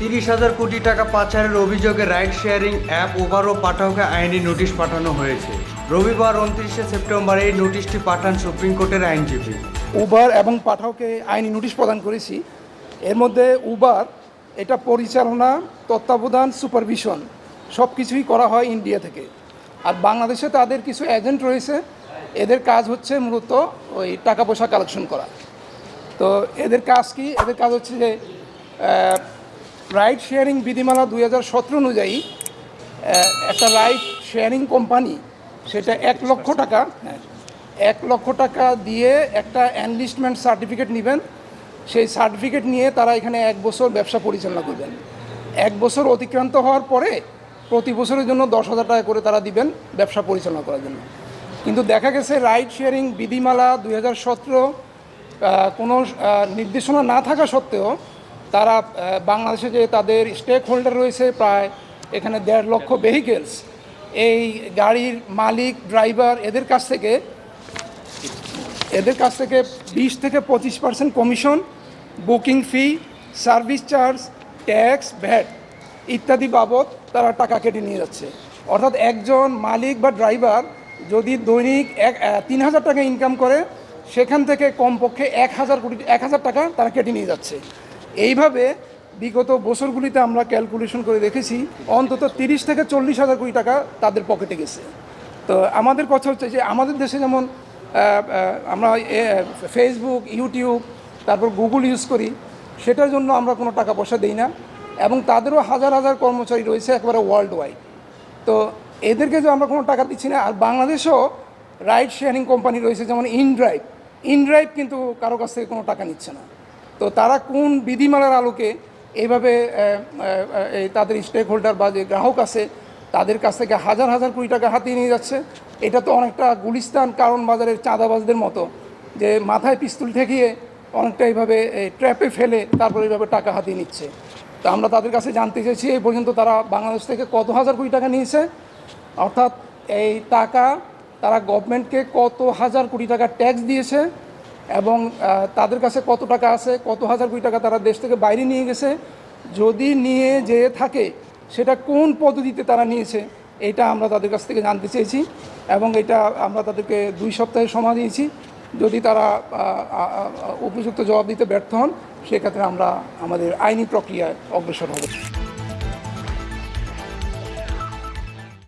তিরিশ হাজার কোটি টাকা পাচারের অভিযোগে রাইড শেয়ারিং অ্যাপ উবার ও পাঠাওকে আইনি নোটিশ পাঠানো হয়েছে। রবিবার উনত্রিশে সেপ্টেম্বর এই নোটিশটি পাঠান সুপ্রিম কোর্টের আইনজীবী। উবার এবং পাঠাওকে আইনি নোটিশ প্রদান করেছি। এর মধ্যে উবার, এটা পরিচালনা, তত্ত্বাবধান, সুপারভিশন সব কিছুই করা হয় ইন্ডিয়া থেকে। আর বাংলাদেশে তাদের কিছু এজেন্ট রয়েছে। এদের কাজ হচ্ছে মূলত ওই টাকা পয়সা কালেকশন করা। তো এদের কাজ কি? এদের কাজ হচ্ছে যে রাইড শেয়ারিং বিধিমালা দুই হাজার সতেরো অনুযায়ী একটা রাইড শেয়ারিং কোম্পানি, সেটা এক লক্ষ টাকা, এক লক্ষ টাকা দিয়ে একটা এনলিস্টমেন্ট সার্টিফিকেট নেবেন। সেই সার্টিফিকেট নিয়ে তারা এখানে এক বছর ব্যবসা পরিচালনা করবেন। এক বছর অতিক্রান্ত হওয়ার পরে প্রতি বছরের জন্য দশ হাজার টাকা করে তারা দিবেন ব্যবসা পরিচালনা করার জন্য। কিন্তু দেখা গেছে রাইড শেয়ারিং বিধিমালা দুই হাজার সতেরো কোনো নির্দেশনা না থাকা সত্ত্বেও তারা বাংলাদেশে যে তাদের স্টেক হোল্ডার রয়েছে প্রায় এখানে দেড় লক্ষ ভেহিকেলস এই গাড়ির মালিক ড্রাইভার এদের কাছ থেকে, এদের কাছ থেকে বিশ থেকে পঁচিশ percent commission booking fee service charge tax VAT ইত্যাদি বাবদ তারা টাকা কেটে নিয়ে যাচ্ছে। অর্থাৎ একজন মালিক বা ড্রাইভার যদি দৈনিক এক তিন হাজার টাকা ইনকাম করে, সেখান থেকে কমপক্ষে এক হাজার কোটি, এক হাজার টাকা তারা কেটে নিয়ে যাচ্ছে। এইভাবে বিগত বছরগুলিতে আমরা ক্যালকুলেশন করে দেখেছি, অন্তত তিরিশ থেকে চল্লিশ হাজার কোটি টাকা তাদের পকেটে গেছে। তো আমাদের কথা হচ্ছে যে আমাদের দেশে যেমন আমরা ফেসবুক ইউটিউব তারপর গুগল ইউজ করি, সেটার জন্য আমরা কোনো টাকা পয়সা দিই না এবং তাদেরও হাজার হাজার কর্মচারী রয়েছে একেবারে ওয়ার্ল্ড ওয়াইড তো এদেরকে যে আমরা কোনো টাকা দিচ্ছি না, আর বাংলাদেশেও রাইড শেয়ারিং কোম্পানি রয়েছে যেমন ইনড্রাইভ ইনড্রাইভ কিন্তু কারও কাছ থেকে কোনো টাকা নিচ্ছে না। তো তারা কোন বিধিমালার আলোকে এইভাবে তাদের স্টেক হোল্ডার বা যে গ্রাহক আছে, তাদের কাছ থেকে হাজার হাজার কোটি টাকা হাতিয়ে নিয়ে যাচ্ছে? এটা তো অনেকটা গুলিস্তান কারণ বাজারের চাঁদাবাজদের মতো যে মাথায় পিস্তুল ঠেকিয়ে অনেকটা এইভাবে ট্র্যাপে ফেলে তারপর এইভাবে টাকা হাতিয়ে নিচ্ছে। তো আমরা তাদের কাছে জানতে চেয়েছি, এই পর্যন্ত তারা বাংলাদেশ থেকে কত হাজার কোটি টাকা নিয়েছে? অর্থাৎ এই টাকা তারা গভর্নমেন্টকে কত হাজার কোটি টাকা ট্যাক্স দিয়েছে? এবং তাদের কাছে কত টাকা আছে, কত হাজার কোটি টাকা তারা দেশ থেকে বাইরে নিয়ে গেছে, যদি নিয়ে যেয়ে থাকে, সেটা কোন পদ্ধতিতে তারা নিয়েছে, এটা আমরা তাদের কাছ থেকে জানতে চেয়েছি এবং এটা আমরা তাদেরকে দুই সপ্তাহে সময় দিয়েছি, যদি তারা উপযুক্ত জবাব দিতে ব্যর্থ হন, সেক্ষেত্রে আমরা আমাদের আইনি প্রক্রিয়ায় অগ্রসর হব।